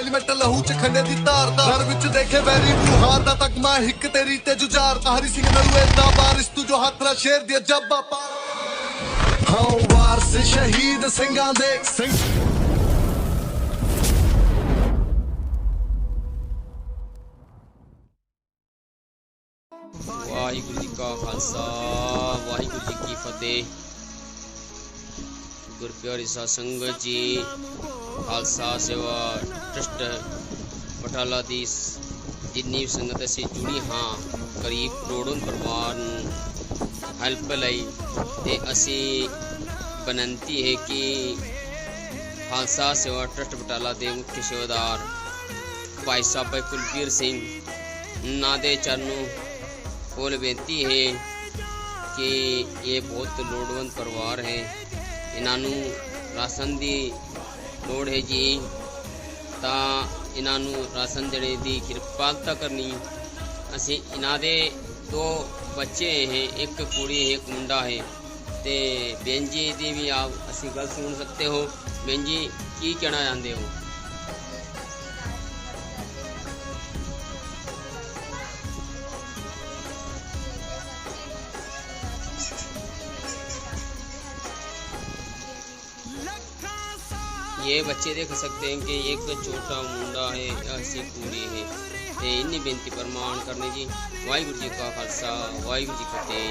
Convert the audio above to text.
Element ਲਹੂ ਚ ਖੰਡੇ ਦੀ ਧਾਰ ਦਾ। ਘਰ ਵਿੱਚ ਦੇਖੇ ਵੈਰੀ ਨੂੰ ਹਾਰ ਦਾ ਤਕਮਾ ਹਿੱਕ ਤੇਰੀ ਤੇ। ਜੁਝਾਰ ਹਰੀ ਸਿੰਘ ਨਰੂ ਏਦਾਂ ਬਾਰਿਸ਼ ਤੂੰ ਜੋ ਹੱਥ ਨਾਲ ਸ਼ੇਰ ਦੀ ਜੱਬਾ ਪਾ। ਹਾਂ ਵਾਰਸ ਸ਼ਹੀਦ ਸਿੰਘਾਂ ਦੇ। ਸਿੰਘ। ਵਾਹਿਗੁਰੂ ਜੀ ਕਾ ਖਾਲਸਾ ਵਾਹਿਗੁਰੂ ਜੀ ਕੀ ਫਤਿਹ। ਗੁਰਪਿਆਰੀ ਸਾਧ ਸੰਗਤ ਜੀ, ਖਾਲਸਾ ਸੇਵਾ ਟਰਸਟ ਬਟਾਲਾ ਦੀ ਜਿੰਨੀ ਵੀ ਸੰਗਤ ਅਸੀਂ ਜੁੜੀ ਹਾਂ ਕਰੀਬ ਕਰੋੜੋਂ ਪਰਿਵਾਰ ਨੂੰ ਹੈਲਪ ਲਈ, ਤੇ ਅਸੀਂ ਬੇਨਤੀ ਹੈ ਕਿ ਖਾਲਸਾ ਸੇਵਾ ਟਰਸਟ ਬਟਾਲਾ ਦੇ ਮੁੱਖ ਸੇਵਾਦਾਰ ਭਾਈ ਸਾਹਿਬ ਭਾਈ ਕੁਲਬੀਰ ਸਿੰਘ ਨਾ ਦੇ ਚਰਨੋਂ ਕੋਲ ਬੇਨਤੀ ਹੈ ਕਿ ਇਹ ਬਹੁਤ ਲੋੜਵੰਦ ਪਰਿਵਾਰ ਹੈ। ਇਹਨਾਂ ਨੂੰ ਰਾਸ਼ਨ ਦੀ ਲੋੜ ਹੈ ਜੀ। ਤਾਂ ਇਹਨਾਂ ਨੂੰ ਰਾਸ਼ਨ ਦੇਣੇ ਦੀ ਕਿਰਪਾਲਤਾ ਕਰਨੀ। ਅਸੀਂ ਇਹਨਾਂ ਦੇ ਦੋ ਬੱਚੇ ਹੈ, ਇੱਕ ਕੁੜੀ ਹੈ, ਇੱਕ ਮੁੰਡਾ ਹੈ। ਤੇ ਬੇਨ ਜੀ ਦੀ ਵੀ ਆਪ ਅਸੀਂ ਗੱਲ ਸੁਣ ਸਕਦੇ ਹੋ। ਬੇਨ ਜੀ ਕੀ ਕਹਿਣਾ ਚਾਹੁੰਦੇ ਹੋ? ये बच्चे देख सकते हैं कि एक छोटा मुंडा है ऐसी कुड़ी है ਤੇ ਇੰਨੀ ਬੇਨਤੀ ਪ੍ਰਮਾਣ ਕਰਨੇ ਜੀ ਵਾਹਿਗੁਰੂ ਜੀ ਕਾ ਖਾਲਸਾ ਵਾਹਿਗੁਰੂ ਜੀ ਕੀ ਫਤਿਹ